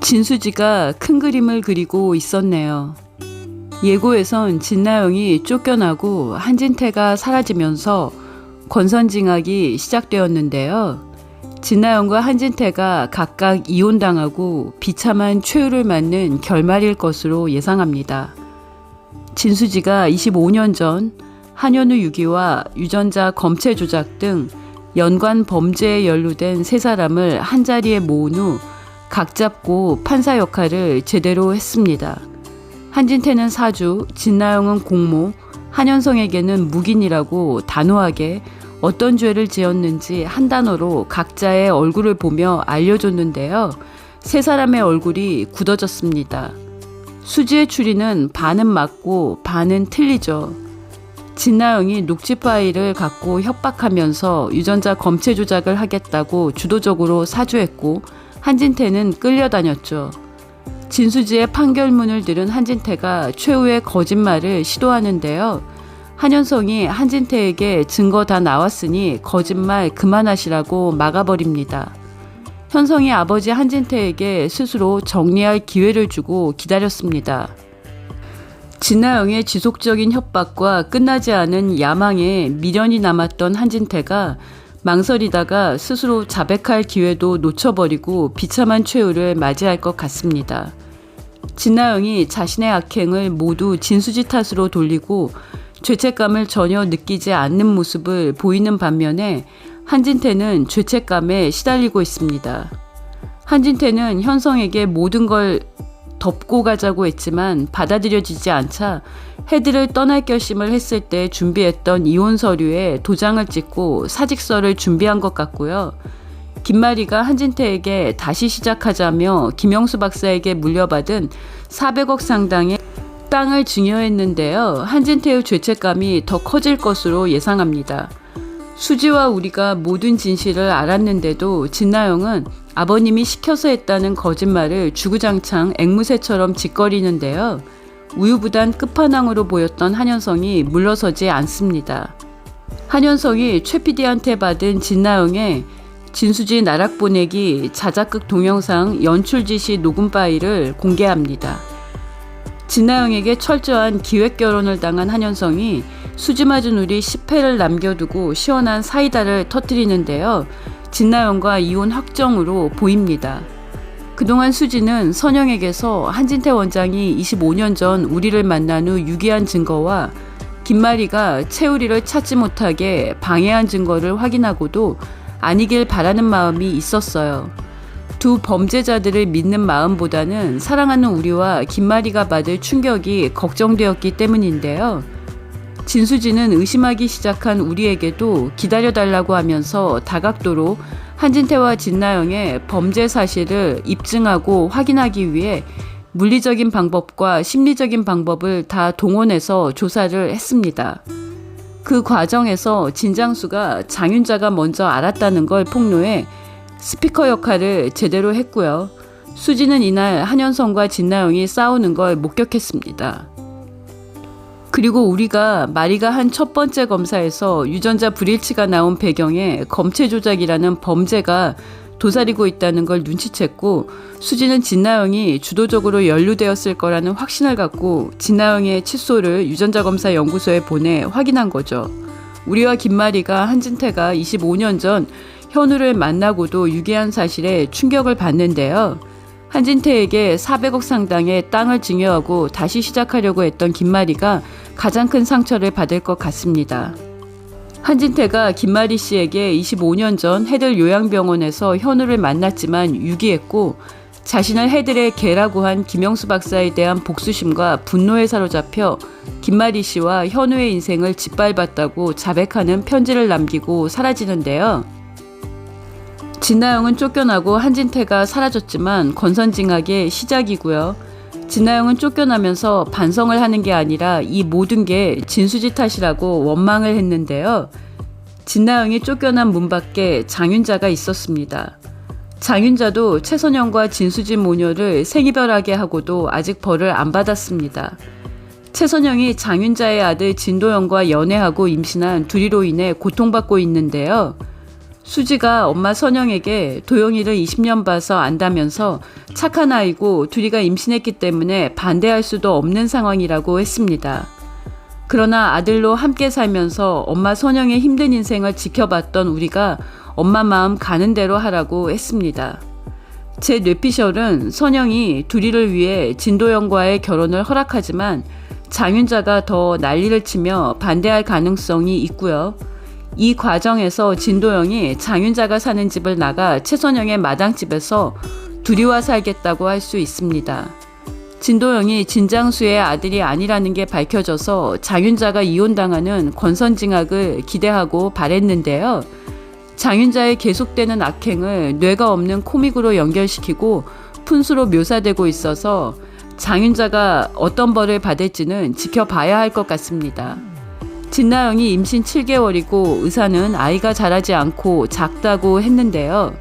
진수지가 큰 그림을 그리고 있었네요. 예고에선 진나영이 쫓겨나고 한진태가 사라지면서 권선징악이 시작되었는데요. 진나영과 한진태가 각각 이혼당하고 비참한 최후를 맞는 결말일 것으로 예상합니다. 진수지가 25년 전 한현우 유기와 유전자 검체 조작 등 연관 범죄에 연루된 세 사람을 한자리에 모은 후 각 잡고 판사 역할을 제대로 했습니다. 한진태는 사주, 진나영은 공모, 한현성에게는 묵인이라고 단호하게 어떤 죄를 지었는지 한 단어로 각자의 얼굴을 보며 알려줬는데요. 세 사람의 얼굴이 굳어졌습니다. 수지의 추리는 반은 맞고 반은 틀리죠. 진나영이 녹취 파일을 갖고 협박하면서 유전자 검체 조작을 하겠다고 주도적으로 사주했고 한진태는 끌려다녔죠. 진수지의 판결문을 들은 한진태가 최후의 거짓말을 시도하는데요. 한현성이 한진태에게 증거 다 나왔으니 거짓말 그만하시라고 막아버립니다. 현성이 아버지 한진태에게 스스로 정리할 기회를 주고 기다렸습니다. 진나영의 지속적인 협박과 끝나지 않은 야망에 미련이 남았던 한진태가 망설이다가 스스로 자백할 기회도 놓쳐버리고 비참한 최후를 맞이할 것 같습니다. 진나영이 자신의 악행을 모두 진수지 탓으로 돌리고 죄책감을 전혀 느끼지 않는 모습을 보이는 반면에 한진태는 죄책감에 시달리고 있습니다. 한진태는 현성에게 모든 걸 덮고 가자고 했지만 받아들여지지 않자 헤드를 떠날 결심을 했을 때 준비했던 이혼 서류에 도장을 찍고 사직서를 준비한 것 같고요. 김마리가 한진태에게 다시 시작하자며 김영수 박사에게 물려받은 400억 상당의 땅을 증여했는데요. 한진태의 죄책감이 더 커질 것으로 예상합니다. 수지와 우리가 모든 진실을 알았는데도 진나영은 아버님이 시켜서 했다는 거짓말을 주구장창 앵무새처럼 짓거리는데요. 우유부단 끝판왕으로 보였던 한현성이 물러서지 않습니다. 한현성이 최 PD한테 받은 진나영의 진수지 나락 보내기 자작극 동영상 연출 지시 녹음 파일을 공개합니다. 진나영에게 철저한 기획 결혼을 당한 한현성이 수지 맞은 우리 10회를 남겨두고 시원한 사이다를 터뜨리는데요. 진나영과 이혼 확정으로 보입니다. 그동안 수지는 선영에게서 한진태 원장이 25년 전 우리를 만난 후 유기한 증거와 김마리가 채우리를 찾지 못하게 방해한 증거를 확인하고도 아니길 바라는 마음이 있었어요. 두 범죄자들을 믿는 마음보다는 사랑하는 우리와 김마리가 받을 충격이 걱정되었기 때문인데요. 진수지는 의심하기 시작한 우리에게도 기다려달라고 하면서 다각도로 한진태와 진나영의 범죄 사실을 입증하고 확인하기 위해 물리적인 방법과 심리적인 방법을 다 동원해서 조사를 했습니다. 그 과정에서 진장수가 장윤자가 먼저 알았다는 걸 폭로해 스피커 역할을 제대로 했고요. 수지는 이날 한현성과 진나영이 싸우는 걸 목격했습니다. 그리고 우리가 마리가 한 첫 번째 검사에서 유전자 불일치가 나온 배경에 검체 조작이라는 범죄가 도사리고 있다는 걸 눈치챘고 수지는 진나영이 주도적으로 연루되었을 거라는 확신을 갖고 진나영의 칫솔을 유전자 검사 연구소에 보내 확인한 거죠. 우리와 김마리가 한진태가 25년 전 현우를 만나고도 유기한 사실에 충격을 받는데요. 한진태에게 400억 상당의 땅을 증여하고 다시 시작하려고 했던 김마리가 가장 큰 상처를 받을 것 같습니다. 한진태가 김마리 씨에게 25년 전 해들 요양병원에서 현우를 만났지만 유기했고 자신을 해들의 개라고 한 김영수 박사에 대한 복수심과 분노에 사로잡혀 김마리 씨와 현우의 인생을 짓밟았다고 자백하는 편지를 남기고 사라지는데요. 진나영은 쫓겨나고 한진태가 사라졌지만 권선징악의 시작이고요. 진나영은 쫓겨나면서 반성을 하는 게 아니라 이 모든 게 진수지 탓이라고 원망을 했는데요. 진나영이 쫓겨난 문 밖에 장윤자가 있었습니다. 장윤자도 최선영과 진수지 모녀를 생이별하게 하고도 아직 벌을 안 받았습니다. 최선영이 장윤자의 아들 진도영과 연애하고 임신한 둘이로 인해 고통받고 있는데요. 수지가 엄마 선영에게 도영이를 20년 봐서 안다면서 착한 아이고 둘이가 임신했기 때문에 반대할 수도 없는 상황이라고 했습니다. 그러나 아들로 함께 살면서 엄마 선영의 힘든 인생을 지켜봤던 우리가 엄마 마음 가는 대로 하라고 했습니다. 제 뇌피셜은 선영이 둘이를 위해 진도영과의 결혼을 허락하지만 장윤자가 더 난리를 치며 반대할 가능성이 있고요. 이 과정에서 진도영이 장윤자가 사는 집을 나가 최선영의 마당집에서 둘이와 살겠다고 할 수 있습니다. 진도영이 진장수의 아들이 아니라는 게 밝혀져서 장윤자가 이혼당하는 권선징악을 기대하고 바랬는데요. 장윤자의 계속되는 악행을 뇌가 없는 코믹으로 연결시키고 푼수로 묘사되고 있어서 장윤자가 어떤 벌을 받을지는 지켜봐야 할 것 같습니다. 진나영이 임신 7개월이고 의사는 아이가 자라지 않고 작다고 했는데요.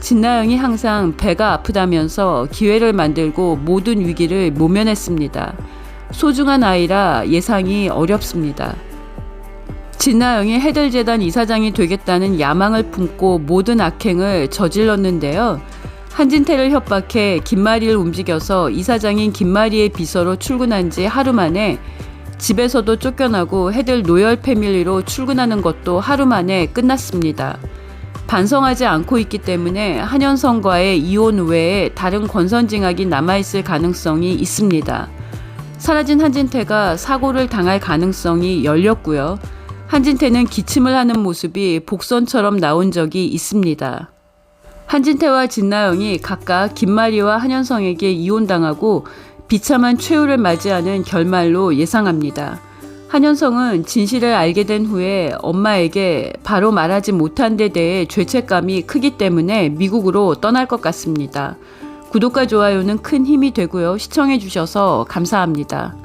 진나영이 항상 배가 아프다면서 기회를 만들고 모든 위기를 모면했습니다. 소중한 아이라 예상이 어렵습니다. 진나영이 해들재단 이사장이 되겠다는 야망을 품고 모든 악행을 저질렀는데요. 한진태를 협박해 김마리를 움직여서 이사장인 김마리의 비서로 출근한 지 하루 만에 집에서도 쫓겨나고 해들 노열 패밀리로 출근하는 것도 하루 만에 끝났습니다. 반성하지 않고 있기 때문에 한현성과의 이혼 외에 다른 권선징악이 남아있을 가능성이 있습니다. 사라진 한진태가 사고를 당할 가능성이 열렸고요. 한진태는 기침을 하는 모습이 복선처럼 나온 적이 있습니다. 한진태와 진나영이 각각 김마리와 한현성에게 이혼당하고 비참한 최후를 맞이하는 결말로 예상합니다. 한현성은 진실을 알게 된 후에 엄마에게 바로 말하지 못한 데 대해 죄책감이 크기 때문에 미국으로 떠날 것 같습니다. 구독과 좋아요는 큰 힘이 되고요. 시청해 주셔서 감사합니다.